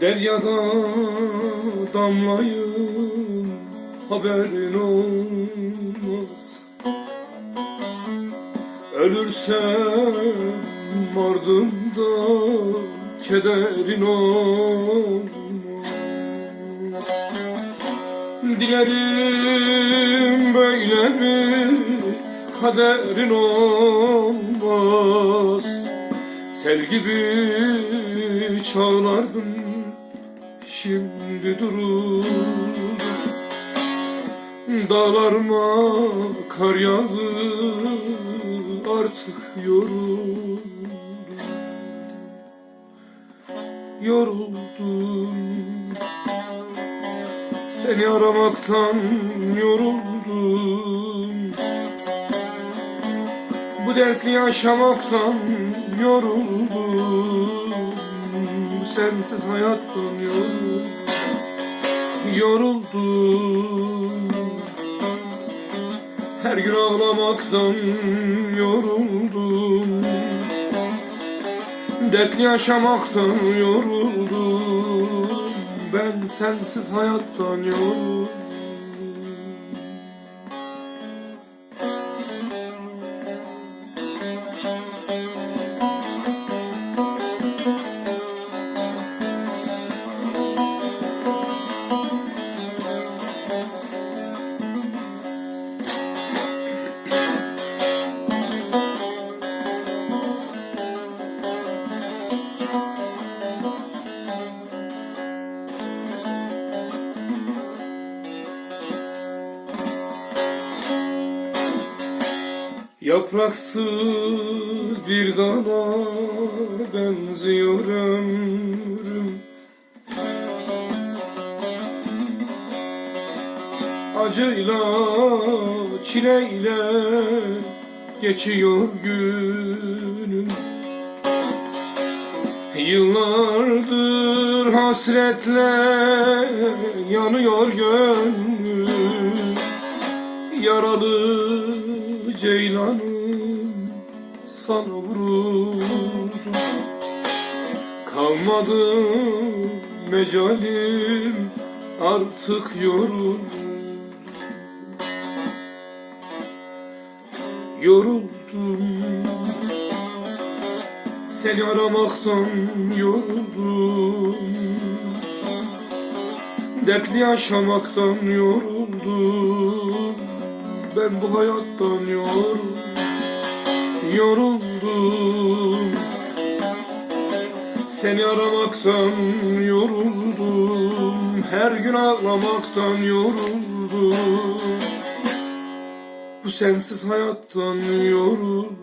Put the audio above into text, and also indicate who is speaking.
Speaker 1: Deryada damlayım haberin olmaz. Ölürsem ardımda kederin olmaz. Dilerim böyle bir kaderin olmaz. Sel gibi çağlardım şimdi durur. Dağlarıma kar yağdı artık yoruldum. Yoruldum. Seni aramaktan yoruldum. Bu dertli yaşamaktan yoruldum Sensiz hayattan yoruldum Yoruldum. Her gün ağlamaktan yoruldum. Dertli yaşamaktan yoruldum. Ben sensiz hayattan yoruldum Yapraksız bir dala benziyor ömrüm. Acıyla, çileyle geçiyor günüm. Yıllardır hasretle yanıyor gönlüm. Yaralı ceylanım sana vururdum Kalmadı mecalim artık yoruldum Yoruldum Seni aramaktan yoruldum. Dertli yaşamaktan yoruldum Ben bu hayattan yoruldum Yoruldum. Seni aramaktan yoruldum Her gün ağlamaktan yoruldum. Bu sensiz hayattan yoruldum